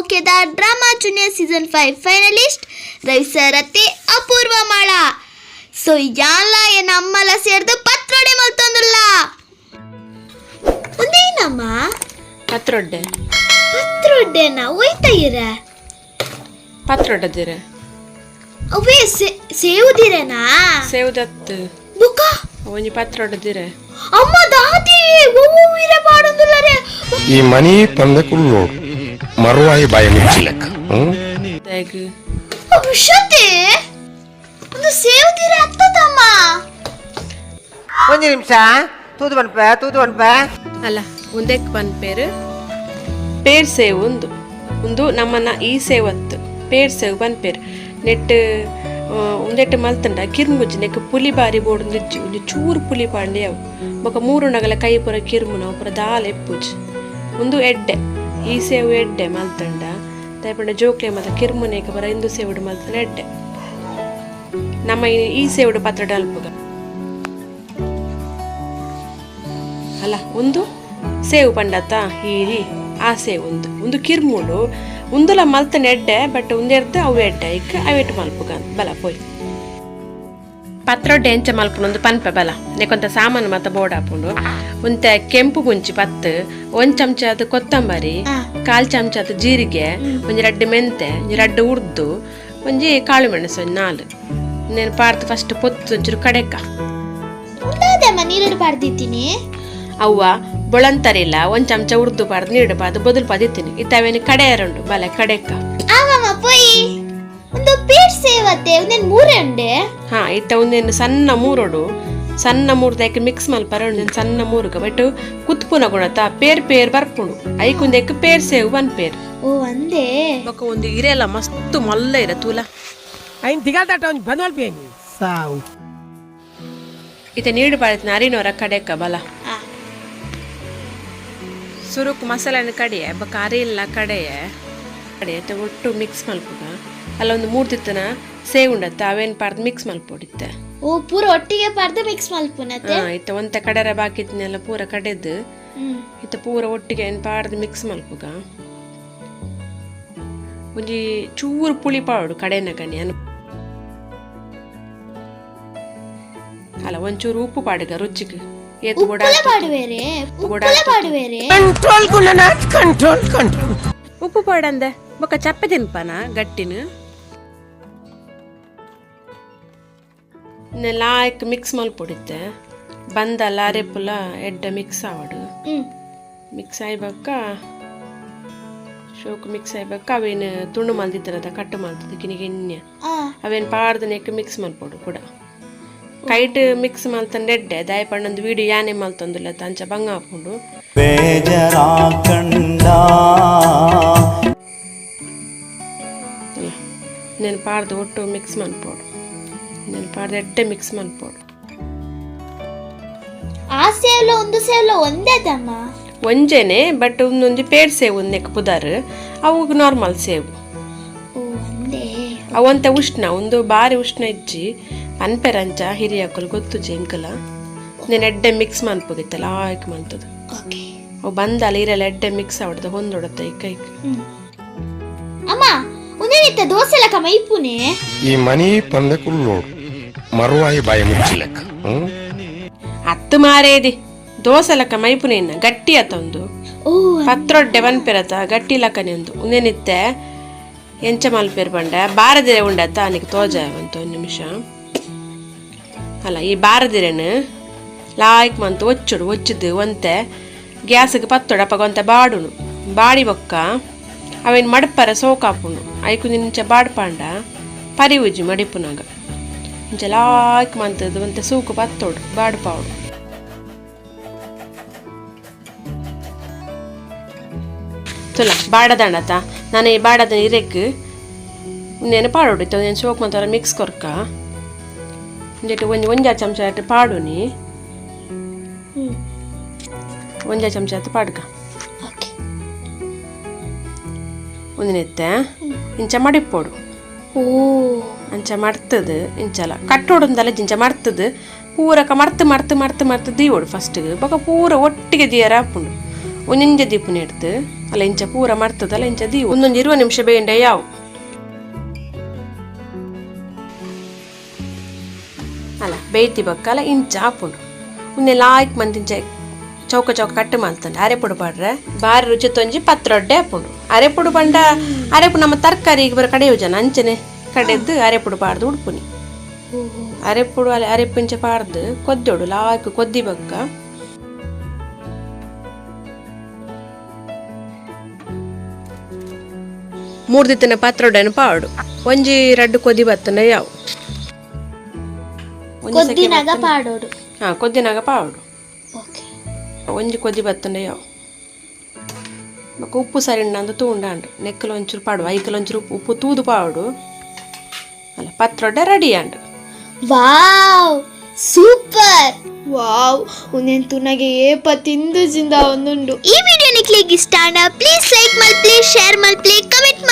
ಮೌಖ್ಯದ drama junior season five finalist Ravi ಸರತೆ ಅಪೂರ್ವ ಮಾಳ. So ಯಾಲ ಏನ ಅಮ್ಮಲ ಸೇರ್ದು ಪತ್ರೊಡೆ ಮಲ್ತೊಂದುಲ್ಲ ಒಂದೇನಮ್ಮ? ಪತ್ರೊಡ್ಡೆ. ಪತ್ರೊಡ್ಡೆನ? ಒಯ್ತಾ ಇರ? ಪತ್ರೊಡ್ಡದಿರ. ಅವೇ ಸೇವುದಿರನಾ? ಸೇವುದತ್ತು. ಬುಕ್ಕ ಒಂಜಿ ಪತ್ರೊಡ್ಡದಿರ. ಅಮ್ಮ ದಾದಿ ಒವ್ವಿರ ಪಾಡೊಂದುಲ್ಲರೆ ಈ ಮನಿ ತಂದ ಕುಲ್ಲೋಡು ಮರುವಾಯಿ ಬಾಯ ಮುಚ್ಚಿಲಕ್ಕ ವಿಷತೆ ಒಂದು ಸೇವು ತೀರ ಆಗ್ತದಮ್ಮ ಒಂದು ನಿಮಿಷ. ತೂದು ಬನ್ಪ ತೂದು ಬನ್ಪ ಅಲ್ಲ ಒಂದಕ್ಕೆ ಬಂದ ಪೇರು. ಪೇರ್ ಸೇವ್ ಒಂದು. ಒಂದು ನಮ್ಮನ್ನ ಈ ಸೇವತ್ತು ಪೇರ್ ಸೇವ್ ಬಂದ ಪೇರು. ನೆಟ್ ಒಂದೆಟ್ಟು ಮಲ್ತಂಡ ಕಿರ್ಮುಜ್ಜಿ ನೆಕ್ ಪುಲಿ ಬಾರಿ ಬೋಡು ಒಂದು ಚೂರು ಪುಲಿ ಪಾಂಡೆ ಅವು. ಬೊಕ ಮೂರು ನಗಲ ಕೈ ಪುರ ಕಿರ್ಮುನ ಪುರ ದಾಲ ಎಪ್ಪುಜ್ ಒಂದು ಎಡ್ಡೆ. ಈ ಸೇವು ಎಡ್ಡೆ ಮಲ್ತಂಡ. ದಯಪಂಡ ಜೋಕ್ಲೆ ಮತ್ತು ಕಿರ್ಮುನೇಕ ಬರ ಇಂದು ಸೇವುಡು ಮಲ್ತನ ಎಡ್ಡೆ. ನಮ್ಮ ಈ- ಸೇವುಡು ಪತ್ರಡ ಅಲ್ಪಗ ಅಲ್ಲ ಒಂದು ಸೇವು ಪಂಡತ ಹೀರಿ ಆ ಸೇವು ಒಂದು ಒಂದು ಕಿರ್ಮುಡು ಉಂದುಲ ಮಲ್ತನ ಎಡ್ಡೆ, ಬಟ್ ಒಂದೆರ್ದ ಅವು ಎಡ್ಡೆ, ಇಕ್ಕ ಅವೆಟ್ಟು ಮಲ್ಪುಗ ಬಲ, ಪೋಯ್. ಪತ್ರೊಡ್ಡೆ ಎಂಚ ಮಲ್ಪುನ ಒಂದು ಪನ್ಪ ಬಲ. ನೆಕೊಂತ ಸಾಮಾನು ಮತ್ತ ಬೋಡಾಪುಂಡು ಉಂತೆ ಕೆಂಪು ಗುಂಚಿ ಪತ್ ಒಂದ್ ಚಮಚ ಅದು ಕೊತ್ತಂಬರಿ ಕಾಲ್ ಚಮಚ ಅದು ಜೀರಿಗೆ ಒಂಜಿ ರಡ್ಡು ಮೆಂತೆ ಒಂಜಿ ರಡ್ಡು ಉರ್ದು ಒಂಜಿ ಕಾಳು ಮೆಣಸು ಒಂಜಿ ನಾಲ್. నేను ಪಾಡ್ದು ಫಸ್ಟ್ ಪೊತ್ತು ಒಂಚೂರು ಕಡೆಕ. ಅವ್ವ ಬೊಳಂತರಿಲ್ಲ ಒಂದ್ ಚಮಚ ಉರ್ದು ಪಾಡ್ದು ನೀಡು ಪಾದು ಬದಲು ಪಾದಿತ್ತೀನಿ. ಇತ್ತವೇನು ಕಡೆ ಎರಡು ಬಲೆ ಕಡೆಕ್ಕ ಒಂದು ಪೇಟ್ ಸೇವತ್ತೆ ಒಂದೇನು ಮೂರೇ ಅಂಡೆ? ಹಾ ಇತ್ತ ಒಂದೇನು ಸಣ್ಣ ಮೂರೋಡು. ಸಣ್ಣ ಮೂರ್ದಕ್ಕೆ ಮಿಕ್ಸ್ ಮಲ್ಪರ ಒಂದೇನು ಸಣ್ಣ ಮೂರುಗ. ಬಟ್ ಕುತ್ಪುನ ಗುಣತ ಪೇರ್ ಪೇರ್ ಬರ್ಪುಂಡು. ಐಕುಂದಕ್ಕೆ ಪೇರ್ ಸೇವ್ ಒನ್ ಪೇರ್. ಓ ಅಂದೆ? ಬೊಕ ಒಂದು ಇರೆಲ್ಲ ಮಸ್ತ್ ಮಲ್ಲ ಇರ ತೂಲ. ಐನ್ ತಿಗಾಲ್ದಾಟ ಒಂದು ಬಂದ್ ಮಲ್ಪೇನಿ ಸಾವು. ಇತ ನೀಡು ಪಾಡಿನ ನಾರಿನೋರ ಕಡೆಕ ಬಲ. ಹಾ ಸುರುಕು ಮಸಾಲೆನ ಕಡಿಯೆ ಬೊಕ ಅರಿಲ್ಲ ಕಡೆಯೆ. ಕಡೆ ಒಟ್ಟು ಮಿಕ್ಸ್ ಮಲ್ಪುಗ. ಅಲ್ಲ ಒಂದು ಮೂರು ತಿತ್ತನ ಸೇವ್ ಉಂಡತ್ತ ಅವೇನ್ ಪಾರ್ದ್ ಮಿಕ್ಸ್ ಮಲ್ಪೊಡಿತ್ತೆ. ಓ ಪೂರ ಒಟ್ಟಿಗೆ ಪಾಡ್ದು ಮಿಕ್ಸ್ ಮಲ್ಪುನತ್ತೆ? ಹಾ ಇತ್ತ ಒಂತ ಕಡೆರ ಬಾಕಿದ್ನೆಲ್ಲ ಪೂರ ಕಡೆದು ಇತ್ತ ಪೂರ ಒಟ್ಟಿಗೆ ಏನು ಪಾಡ್ದು ಮಿಕ್ಸ್ ಮಲ್ಪುಗ? ಒಂಜಿ ಚೂರು ಪುಳಿ ಪಾಡು ಕಡೆನ ಕಣಿ ಅನು ಅಲ್ಲ ಒಂಚೂರು ಉಪ್ಪು ಪಾಡುಗ ರುಚಿಗೆ ಕುಂಡನ ಕಂಟ್ರೋಲ್ ಕಂಟ್ರೋಲ್ ಉಪ್ಪು ಪಾಡಂದೆ ಬೊಕ್ಕ ಚಪ್ಪೆ ತಿನ್ಪನ ಗಟ್ಟಿನ? ಲಾಯ್ಕ್ ಮಿಕ್ಸ್ ಮಲ್ಪೊಡಿತ್ತೆ ಬಂದಲ್ಲ ಅರೆಪುಲ ಎಡ್ಡ ಮಿಕ್ಸ್ ಆವಡು ಹ್ಮ್ ಮಿಕ್ಸ್ ಆಯ್ಬಕ್ಕ ಶೋಕ್ ಮಿಕ್ಸ್ ಆಯ್ಬಕ್ಕ ಅವೇನು ತುಂಡು ಮಲ್ದಿದ್ದರದ ಕಟ್ಟು ಮಲ್ತದ ಕಿನಿಗೆ ಎಣ್ಣೆ ಆ ಅವೇನು ಪಾಡ್ದು ನೆಕ್ ಮಿಕ್ಸ್ ಮಲ್ಪೊಡು ಕೂಡ ಕೈಟ್ ಮಿಕ್ಸ್ ಮಲ್ತಂಡು ಎಡ್ಡೆ ದಾಯಪಣ್ಣೊಂದು ವೀಡಿಯೋ ಯಾನೆ ಮಲ್ತೊಂದುಲ್ಲ ತಂಚ ಬಂಗ ಹಾಕೊಂಡು ಬೇಜರಾಕಂಡ నేను పాడదు ఒట్టు మిక్స్ మనిపోడు ನನ್ನ ಪಾಡ್ದಟ್ಟೆ ಮಿಕ್ಸ್ ಮಾಡ್ಬೋದು. ಆ ಸೇವ್ಲ ಒಂದು ಸೇವ್ಲ ಒಂದೇದಮ್ಮ ಒಂಜೇನೆ ಬಟ್ ಒಂದೊಂಜಿ ಪೇಡ್ ಸೇವ್ ಒಂದು ನೆಕ್ ಪುದಾರ್ ಅವು ನಾರ್ಮಲ್ ಸೇವ್ ಅವಂತ ಉಷ್ಣ ಒಂದು ಬಾರಿ ಉಷ್ಣ ಇಜ್ಜಿ. ಪನ್ಪೆರಂಚ ಹಿರಿಯಕ್ಕಲು ಗೊತ್ತು ಜಿಂಕಲ ನೇನು ಎಡ್ಡೆ ಮಿಕ್ಸ್ ಮನ್ಪೋಗಿತ್ತಲ್ಲ ಆಯ್ಕೆ ಮನ್ತದ ಅವು ಬಂದಲ್ಲ ಇರಲ್ಲ ಎಡ್ಡೆ ಮಿಕ್ಸ್ ಆಡ್ದು ಹೊಂದೊಡತ್ತ ಇಕ್ಕ ಇಕ್ಕ ಅಮ್ಮ ಒಂದೇನಿತ್ತ ದೋಸೆ ಲಕ ಮೈಪುನೆ ఈ మనీ పందకుల్లోడు మరువాయి భయం ఇచ్చిలెక్క ಹತ್ತು ಮಾರೇದಿ ದೋಸೆ ಲಕ್ಕ ಮೈಪುನ ಇನ್ನ ಗಟ್ಟಿ ಅತ್ತ ಒಂದು ಓ ಪತ್ರೊಡ್ಡೆ ಬನ್ಪಿರತ ಗಟ್ಟಿ ಲಕ್ಕನೆ ಒಂದು ಉಂದೇನಿತ್ತೆ ಎಂಚ ಮಲ್ಪೇರ್ ಬಂಡ ಬಾರದಿರೆ ಉಂಡತ್ತ ಅನಿಗೆ ತೋಜ ಅಂತ ಒಂದು ನಿಮಿಷ ಅಲ್ಲ ಈ ಬಾರದಿರೆನು ಲಾಯ್ಕ್ ಮಂತು ಒಚ್ಚುಡು ಒಚ್ಚುದು ಒಂತೆ ಗ್ಯಾಸ್ಗೆ ಪತ್ತೊಡು ಒಂತೆ ಬಾಡುನು ಬಾಡಿ ಬೊಕ್ಕ ಅವನ್ ಮಡಪರ ಸೋಕಾಪುಂಡು. ಐಕು ನಿಂಚ ಬಾಡ್ಪಾಂಡ ಪರಿವುಜಿ ಮಡಿಪುನಾಗ. ಇಂಚ ಲಾಕ್ ಮಂತದ್ದು ಅಂತ ಸೂಕು ಬತ್ತೋಡು ಬಾಡ್ಪಾವಡು. ಚಲ ಬಾಡದಂಡತ ನಾನು ಈ ಬಾಡದ ಇರೆಗ್ ನೆನಪಾಡೋಡು ಇತ್ತು ನೆನ ಸೋಕು ಮಂತರ ಮಿಕ್ಸ್ ಕೊರ್ಕ. ಇಂಜೆಟ್ ಒಂಜಿ ಒಂಜಾ ಚಮಚ ಪಾಡುನಿ. ಒಂಜಾ ಚಮಚ ಪಾಡ್ಕ. ಒಂದಿನೆತ್ತೆ ಇಂಚ ಮಡಿಪ್ಪೋಡು. ಓ. ಅಂಚ ಮರ್ತದು ಇಂಚಲ. ಕಟ್ಟೋಡೊಂದಲ್ಲ ಜಿಂಚ ಮರ್ತದು ಪೂರಕ ಮರ್ತ್ ಮರ್ತ್ ಮರ್ತ್ ಮರ್ತ್ ದೀವೋಡು ಫಸ್ಟ್ಗೆ ಬೊಕ ಪೂರ ಒಟ್ಟಿಗೆ ದೀಯರ ಹಾಕೊಂಡು ಒಂದೊಂಜೆ ದೀಪನ ಇಡ್ದು ಅಲ್ಲ ಇಂಚ ಪೂರ ಮರ್ತದಲ್ಲ ಇಂಚ ದೀವು. ಒಂದೊಂದು ಇರುವ ನಿಮಿಷ ಬೇಂಡೆ ಯಾವು. ಅಲ್ಲ ಬೇಯ್ತಿ ಬಕ್ಕಲ್ಲ ಇಂಚ ಆಪುಂಡು ಉನ್ನೆ ಲಾಯ್ಕ್ ಮಂದಿಂಚ ಚೌಕ ಚೌಕ ಕಟ್ಟು ಮಲ್ತಂಡೆ. ಅರೆಪುಡು ಪಾಡ್ರೆ ಬಾರಿ ರುಚಿ ತೊಂಜಿ ಪತ್ರೊಡ್ಡೆ ಆಪುಂಡು ಅರೆಪುಡು ಬಂಡ ಅರೆಪು ನಮ್ಮ ತರಕಾರಿಗೆ ಬರ ಕಡೆಯು ಜನ ಅಂಚನೆ ಕಡೆದ್ದು ಅರೆಪುಡು ಪಾಡ್ದು ಉಡ್ಪುನಿ. ಅರೆಪುಡು ಅಲ್ಲಿ ಅರೆಪಿಂಚ ಪಾಡ್ದು ಕೊದ್ದೋಡು ಲಾಯ್ಕ್ ಕೊದ್ದಿ ಬಕ್ಕ ಮೂರು ದಿತ್ತಿನ ಪಾತ್ರೋಡನ ಪಾಡು. ಒಂಜಿ ರಡ್ಡು ಕೊದಿ ಬತ್ತನ ಯಾವು. ಒಂಜಿ ಕೊದ್ದಿನಾಗ ಪಾಡೋಡು. ಹಾ ಕೊದ್ದಿನಾಗ ಪಾಡು. ಓಕೆ. ಒಂಜಿ ಕೊದಿ ಬತ್ತನ ಯಾವು. ಬೊಕ ಉಪ್ಪು ಸರಿಣ್ಣ ಅಂದು ತೂಂಡಾಂಡು ನೆಕ್ಕಲು ಒಂಚೂರು ಪಾಡು ಐಕಲ್ ಒಂಚೂರು ಉಪ್ಪು ಉಪ್ಪು ತೂದು ಪಾಡು ಅಲ್ಲ ಪತ್ರೊಡ್ಡೆ ರೆಡಿ ಆಂಡು ವಾವ್ ಸೂಪರ್ ವಾವ್ ಉಂದೆನ್ ತುನಗೆ ಏಪ ತಿಂದು ಜಿಂದ ಒಂದುಂಡು ಈ ವಿಡಿಯೋ ನಿಕ್ಲಿಗೆ ಇಷ್ಟ ಪ್ಲೀಸ್ ಲೈಕ್ ಮಲ್ ಪ್ಲೀಸ್ ಶೇರ್ ಮಲ್ ಪ್ಲೀಸ್ ಕಮೆಂಟ್